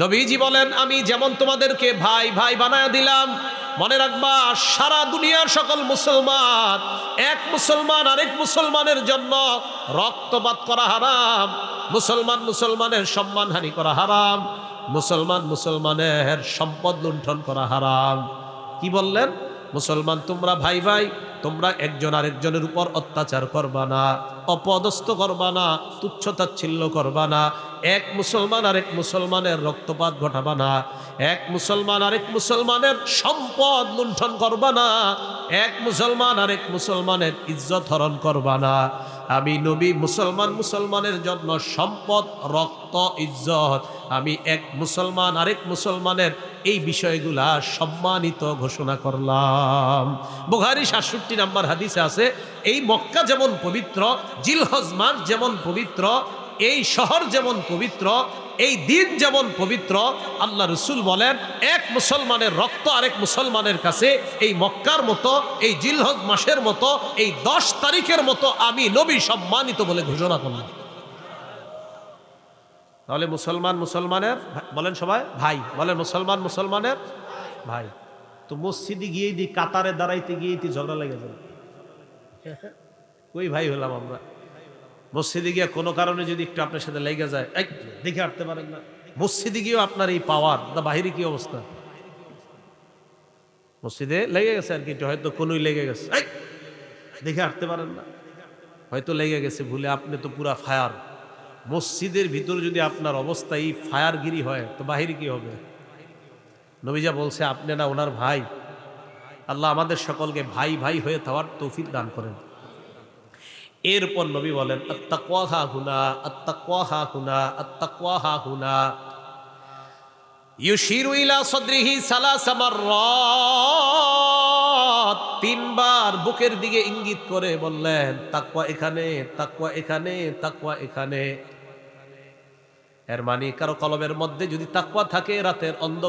নবীজি বলেন, আমি যেমন তোমাদেরকে ভাই ভাই বানায় দিলাম, মনে রাখবা, সারা দুনিয়ার সকল মুসলমান, এক মুসলমান আরেক মুসলমানের জন্য রক্তপাত করা হারাম, মুসলমান মুসলমানের সম্মানহানি করা হারাম, মুসলমান মুসলমানের সম্পদ লুণ্ঠন করা হারাম। কি বললেন? মুসলমান, তোমরা ভাই ভাই, তোমরা একজন আরেকজনের উপর অত্যাচার করবা না, অপদস্থ করবা না, তুচ্ছতাচ্ছিল্য করবা না এক মুসলমান আরেক মুসলমানের রক্তপাত ঘটাবা না। এক মুসলমান আরেক মুসলমানের সম্পদ লুণ্ঠন করবা না। এক মুসলমান আরেক মুসলমানের ইজ্জত হরণ করবা না। আমি নবী মুসলমান মুসলমানের জন্য সম্পদ, রক্ত, ইজ্জত। আমি এক মুসলমান আরেক মুসলমানের এই বিষয়গুলা সম্মানিত ঘোষণা করলাম। বুখারি সাতষট্টি নাম্বার হাদিসে আছে, এই মক্কা যেমন পবিত্র জিলহজ মাস যেমন পবিত্র এই শহর যেমন পবিত্র, এই দিন যেমন পবিত্র, আল্লাহ রসুল বলেন, এক মুসলমানের রক্ত আরেক মুসলমানের কাছে, এই মক্কার মতো, এই জিলহজ মাসের মতো, এই দশ তারিখের মতো আমি নবী সম্মানিত বলে ঘোষণা করলাম। তাহলে মুসলমান মুসলমানের, বলেন সবাই, ভাই, বলেন মুসলমান মুসলমানের, ভাই। তো মসজিদে গিয়ে দি, কাতারে দাঁড়াইতে গিয়ে তুই ঝগড়া লেগে যাবে। কই ভাই হলাম আমরা? মসজিদে গিয়ে কোনো কারণে যদি একটু আপনার সাথে লেগে যায় এক দেখে হাঁটতে পারেন না। মসজিদে গিয়েও আপনার এই পাওয়ার দা বাহিরে কি অবস্থা? মসজিদে লেগে গেছে আর কি হয়তো কোনোই লেগে গেছে। দেখে হাঁটতে পারেন না। হয়তো লেগে গেছে, ভুলে আপনি তো পুরা ফায়ার মসজিদের ভিতরে যদি আপনার অবস্থা এই ফায়ারগিরি হয়, তো বাহিরে কি হবে? নবীজা বলছে, আপনি না ওনার ভাই। আল্লাহ আমাদের সকলকে ভাই ভাই হয়ে থাকার তৌফিক দান করেন। এরপর নবী বলেন, আত্তাকওয়াহা হুনা আত্তাকওয়াহা হুনা আত্তাকওয়াহা হুনা। তিনবার বুকের দিকে ইঙ্গিত করে বললেন, তাকওয়া এখানে তাকওয়া এখানে তাকওয়া এখানে। এর মানে কারও কলমের মধ্যে যদি তাকওয়া থাকে, রাতের অন্ধ